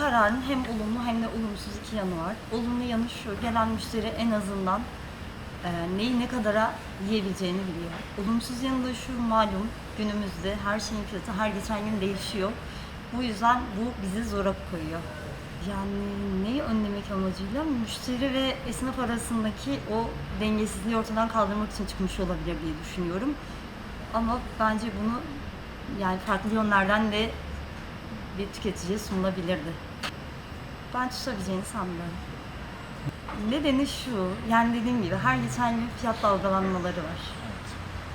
kararın hem olumlu hem de olumsuz iki yanı var. Olumlu yanı şu, gelen müşteri en azından e, neyi ne kadara yiyebileceğini biliyor. Olumsuz yanı da şu malum günümüzde her şeyin fiyatı her geçen gün değişiyor. Bu yüzden bu bizi zora koyuyor. Yani neyi önlemek amacıyla müşteri ve esnaf arasındaki o dengesizliği ortadan kaldırmak için çıkmış olabilir diye düşünüyorum. Ama bence bunu yani farklı yönlerden de bir tüketiciye sunulabilirdi. Ben tutabileceğini sanmıyorum. Nedeni şu, yani dediğim gibi her geçen gün fiyat dalgalanmaları var.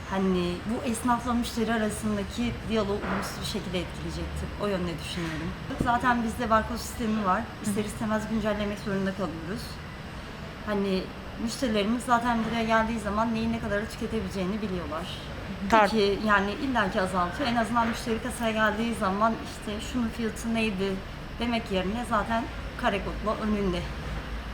Hani bu esnafla müşteri arasındaki diyaloğu olumsuz bir şekilde etkileyecektir. O yönde düşünüyorum. Zaten bizde barkod sistemi var. İster istemez güncellemek zorunda kalıyoruz. Hani müşterilerimiz zaten buraya geldiği zaman neyi ne kadar tüketebileceğini biliyorlar. Tar- Ki yani illaki azaltıyor. En azından müşteri kasaya geldiği zaman işte şunun fiyatı neydi demek yerine zaten kare kodla önünde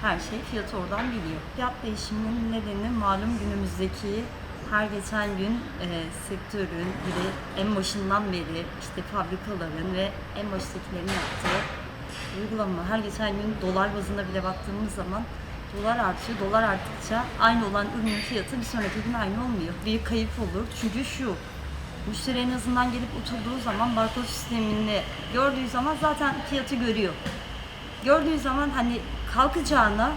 her şey fiyatı oradan biliyor. Fiyat değişiminin nedeni malum günümüzdeki her geçen gün e, sektörün bir de en başından beri işte fabrikaların ve en baştakilerin yaptığı uygulama. Her geçen gün dolar bazında bile baktığımız zaman dolar artıyor. Dolar arttıkça aynı olan ürünün fiyatı bir sonraki gün aynı olmuyor. Bir kayıp olur. Çünkü şu, müşteri en azından gelip oturduğu zaman barkod sistemini gördüğü zaman zaten fiyatı görüyor. Gördüğü zaman hani kalkacağına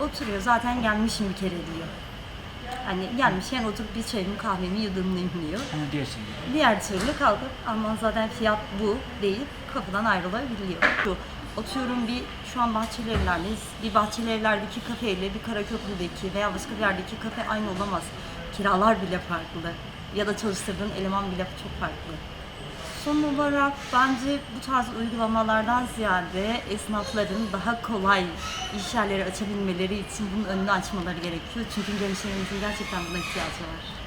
oturuyor. Zaten gelmişim bir kere diyor. Hani gelmişken oturup bir çayımı kahvemi yudumlayayım diyor. Ama diğer şeyleri. Diğer türlü kalkıp ama zaten fiyat bu deyip kapıdan ayrılabiliyor. Şu, Oturuyorum bir şu an Bahçelievler'deyiz. Bir Bahçelievler'deki kafeyle bir Karaköprü'deki veya başka bir yerdeki kafe aynı olamaz. Kiralar bile farklı. Ya da çalıştırdığın eleman bile çok farklı. Son olarak bence bu tarz uygulamalardan ziyade esnafların daha kolay iş yerleri açabilmeleri için bunun önünü açmaları gerekiyor. Çünkü gençlerimizin gerçekten buna ihtiyacı var.